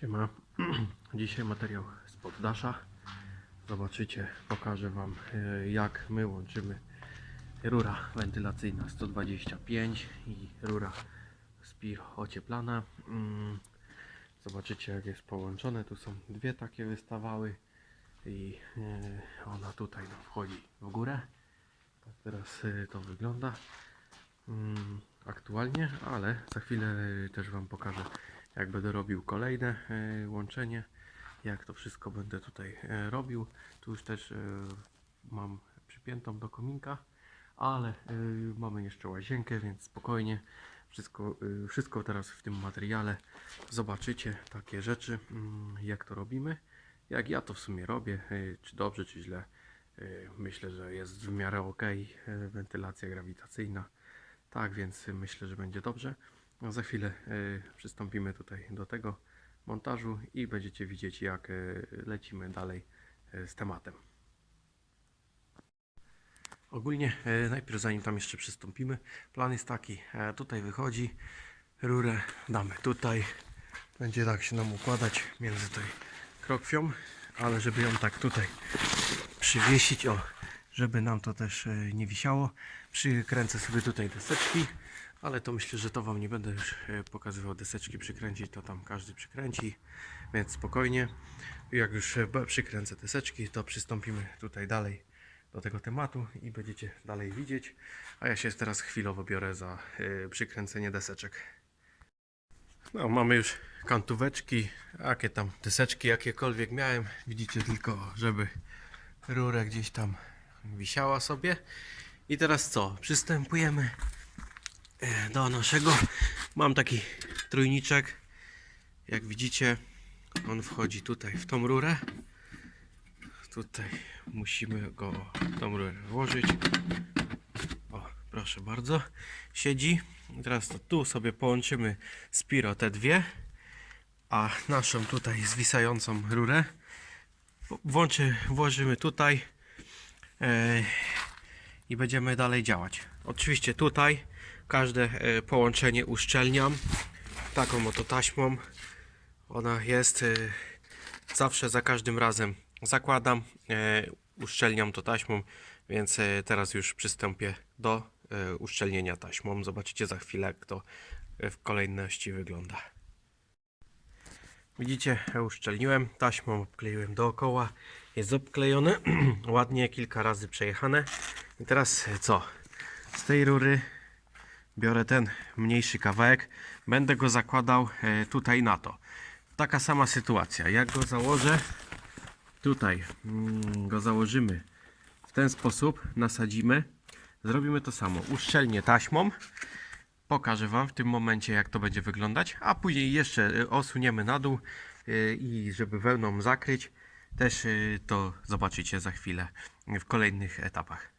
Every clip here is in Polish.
Siema. Dzisiaj materiał z poddasza. Zobaczycie, pokażę Wam e, jak my łączymy rura wentylacyjna 125 i rura Spir ocieplana. Mm, Zobaczycie jak jest połączone. Tu są dwie takie wystawały i e, ona tutaj no, wchodzi w górę. Tak teraz e, to wygląda mm, aktualnie, ale za chwilę też Wam pokażę jak będę robił kolejne e, łączenie, jak to wszystko będę tutaj e, robił. Tu już też e, mam przypiętą do kominka, ale mamy jeszcze łazienkę, więc spokojnie wszystko, wszystko teraz w tym materiale zobaczycie, takie rzeczy, mm, jak to robimy, jak ja to w sumie robię, czy dobrze, czy źle. Myślę, że jest w miarę ok, wentylacja grawitacyjna. Tak, więc myślę, że będzie dobrze. No, za chwilę e, przystąpimy tutaj do tego montażu i będziecie widzieć jak e, lecimy dalej e, z tematem. Ogólnie najpierw zanim tam jeszcze przystąpimy, plan jest taki, e, tutaj wychodzi, rurę damy tutaj, będzie tak się nam układać między tej krokwią, ale żeby ją tak tutaj przywiesić, o, żeby nam to też e, nie wisiało, przykręcę sobie tutaj deseczki, ale to myślę, że to Wam nie będę już e, pokazywał deseczki przykręcić, to tam każdy przykręci, więc spokojnie. Jak już e, przykręcę deseczki, to przystąpimy tutaj dalej do tego tematu i będziecie dalej widzieć. A ja się teraz chwilowo biorę za przykręcenie deseczek. No, mamy już kantóweczki, jakie tam deseczki, jakiekolwiek miałem. Widzicie tylko, żeby rurę gdzieś tam wisiała sobie. I teraz co? Przystępujemy e, do naszego. Mam taki trójniczek. Jak widzicie, on wchodzi tutaj w tą rurę. Tutaj musimy go w tą rurę włożyć. O, proszę bardzo. Siedzi. I Teraz to tu sobie połączymy Spiro te dwie, a naszą tutaj zwisającą rurę włączy, włożymy tutaj i będziemy dalej działać. Oczywiście tutaj każde e, połączenie uszczelniam taką oto taśmą. Ona jest e, zawsze za każdym razem zakładam, e, uszczelniam to taśmą, więc teraz już przystąpię do uszczelnienia taśmą. Zobaczycie za chwilę, jak to w kolejności wygląda. Widzicie, uszczelniłem taśmą, obkleiłem dookoła. Jest obklejone, ładnie, kilka razy przejechane. I teraz e, co? Z tej rury biorę ten mniejszy kawałek, będę go zakładał e, tutaj na to. Taka sama sytuacja. Jak go założę, tutaj mm, go założymy w ten sposób, nasadzimy, zrobimy to samo. Uszczelnię taśmą, pokażę Wam w tym momencie, jak to będzie wyglądać, a później jeszcze e, osuniemy na dół i żeby wełną zakryć, też e, to zobaczycie za chwilę w kolejnych etapach.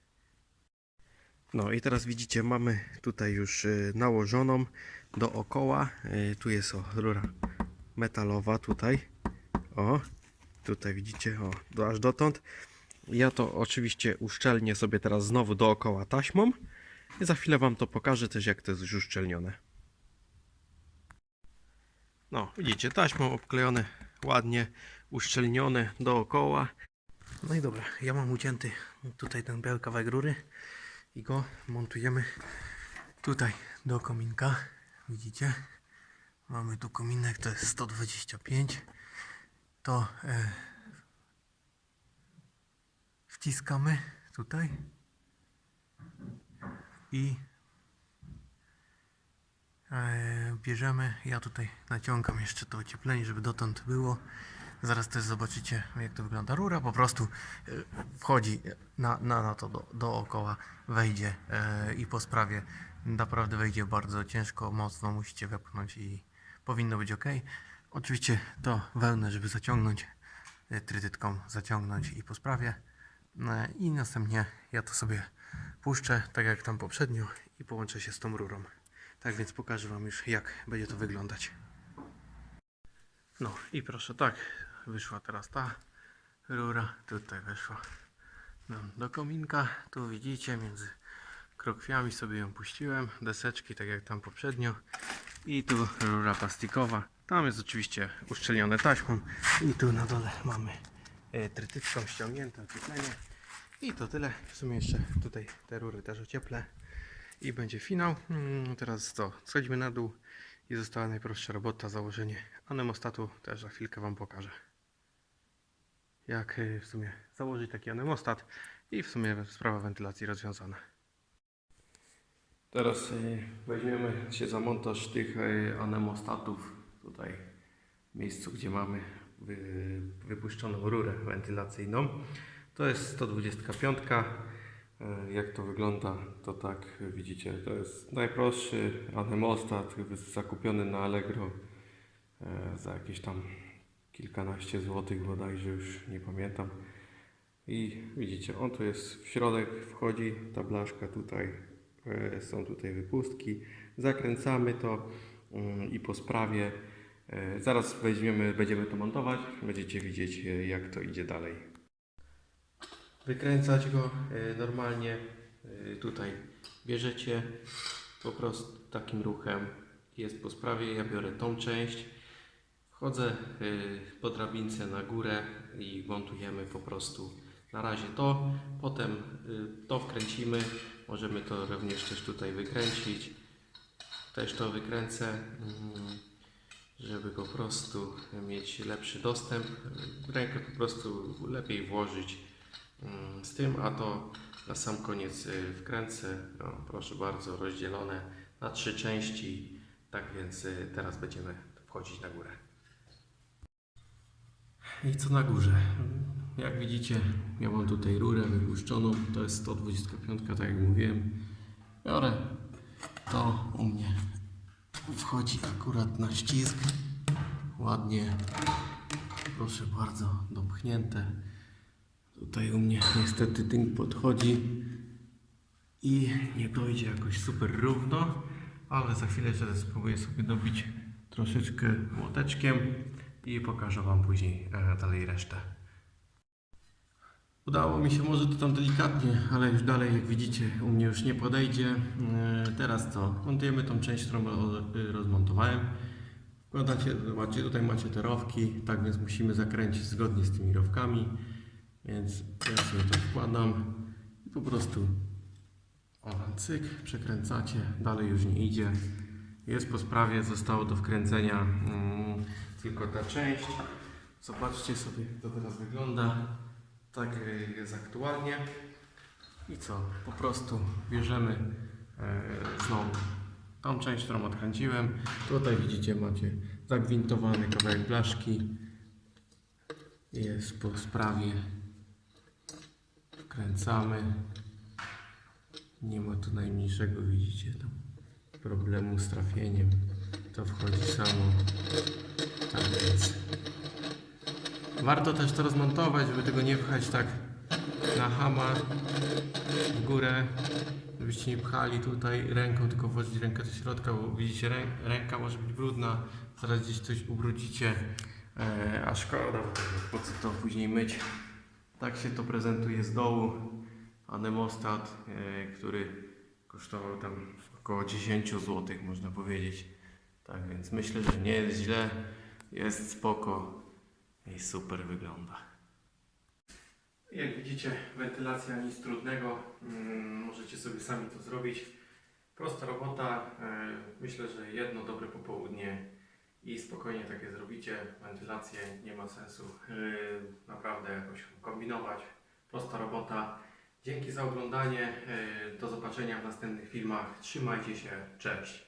No i teraz widzicie, mamy tutaj już y, nałożoną dookoła. Y, Tu jest o, rura metalowa tutaj. O, tutaj widzicie, o, do, aż dotąd. Ja to oczywiście uszczelnię sobie teraz znowu dookoła taśmą. I za chwilę Wam to pokażę też, jak to jest już uszczelnione. No, widzicie, taśmą obklejone, ładnie uszczelnione dookoła. No i dobra, ja mam ucięty tutaj ten biały kawałek rury i go montujemy tutaj do kominka. Widzicie? Mamy tu kominek, to jest 125. To e, wciskamy tutaj i e, bierzemy. Ja tutaj naciągam jeszcze to ocieplenie, żeby dotąd było. Zaraz też zobaczycie, jak to wygląda. Rura po prostu e, wchodzi na, na, na to do, dookoła, wejdzie e, i po sprawie naprawdę wejdzie bardzo ciężko, mocno musicie wepchnąć i powinno być ok. Oczywiście to wełnę, żeby zaciągnąć e, trytytką, zaciągnąć i po sprawie. I następnie ja to sobie puszczę, tak jak tam poprzednio i połączę się z tą rurą. Tak więc pokażę Wam już, jak będzie to wyglądać. No i proszę, tak, wyszła teraz ta rura, tutaj weszła nam do kominka, tu widzicie, między krokwiami sobie ją puściłem, deseczki, tak jak tam poprzednio I tu rura plastikowa. Tam jest oczywiście uszczelnione taśmą. I tu na dole mamy e, trytyczką ściągnięte ocieplenie. I to tyle. W sumie jeszcze tutaj te rury też ocieplę. I będzie finał. Mm, Teraz co? Schodzimy na dół i została najprostsza robota, założenie anemostatu. Też za chwilkę Wam pokażę. Jak y, w sumie założyć taki anemostat i w sumie sprawa wentylacji rozwiązana. Teraz y, weźmiemy się za montaż tych y, anemostatów tutaj w miejscu, gdzie mamy wy, wypuszczoną rurę wentylacyjną. To jest 125. E, Jak to wygląda, to tak e, widzicie, to jest najprostszy anemostat zakupiony na Allegro e, za jakieś tam kilkanaście złotych bodajże, już nie pamiętam. I widzicie, on tu jest w środek, wchodzi ta blaszka tutaj, e, są tutaj wypustki. Zakręcamy to mm, i po sprawie e, zaraz weźmiemy, będziemy to montować, będziecie widzieć e, jak to idzie dalej wykręcać go normalnie. Tutaj bierzecie po prostu takim ruchem. Jest po sprawie, ja biorę tą część. Wchodzę e, po drabince na górę i montujemy po prostu na razie to. Potem e, to wkręcimy. Możemy to również też tutaj wykręcić. Też to wykręcę, mm, żeby po prostu mieć lepszy dostęp. Rękę po prostu lepiej włożyć Mm, z tym, a to na sam koniec y, wkręcę, no, proszę bardzo, rozdzielone na trzy części, tak więc y, teraz będziemy wchodzić na górę. I co na górze? Jak widzicie, mam tutaj rurę wypuszczoną, to jest 125, tak jak mówiłem. Biorę to u mnie wchodzi akurat na ścisk, ładnie, proszę bardzo, dopchnięte. Tutaj u mnie niestety tynk podchodzi i nie dojdzie jakoś super równo, ale za chwilę jeszcze spróbuję sobie dobić troszeczkę młoteczkiem i pokażę Wam później e, dalej resztę. Udało mi się może to tam delikatnie, ale już dalej jak widzicie u mnie już nie podejdzie. E, Teraz co? Montujemy tą część, którą ro- rozmontowałem. Wkładacie, zobaczcie, tutaj macie te rowki, tak więc musimy zakręcić zgodnie z tymi rowkami. Więc ja sobie to wkładam i po prostu o, cyk, przekręcacie, dalej już nie idzie. Jest po sprawie, zostało do wkręcenia mm, tylko ta część. Zobaczcie sobie, jak to teraz wygląda. Tak y, jest aktualnie. I co? Po prostu bierzemy e, znowu tą część, którą odkręciłem. Tutaj widzicie, macie zagwintowany kawałek blaszki. Jest po sprawie. Wkręcamy. Nie ma tu najmniejszego, widzicie, tam problemu z trafieniem. To wchodzi samo. Warto też to rozmontować, żeby tego nie pchać tak na hama w górę, żebyście nie pchali tutaj ręką, tylko włożyć rękę do środka, bo widzicie, rę, ręka może być brudna, zaraz gdzieś coś ubrudzicie, e, a szkoda, po co to później myć. Tak się to prezentuje z dołu. Anemostat, e, który kosztował tam około 10 zł, można powiedzieć. Tak więc myślę, że nie jest źle, jest spoko i super wygląda. Jak widzicie, wentylacja nic trudnego. Mm, Możecie sobie sami to zrobić. Prosta robota. e, Myślę, że jedno dobre popołudnie i spokojnie takie zrobicie. Wentylację nie ma sensu e, naprawdę jakoś kombinować. Prosta robota. Dzięki za oglądanie. e, Do zobaczenia w następnych filmach. Trzymajcie się. Cześć.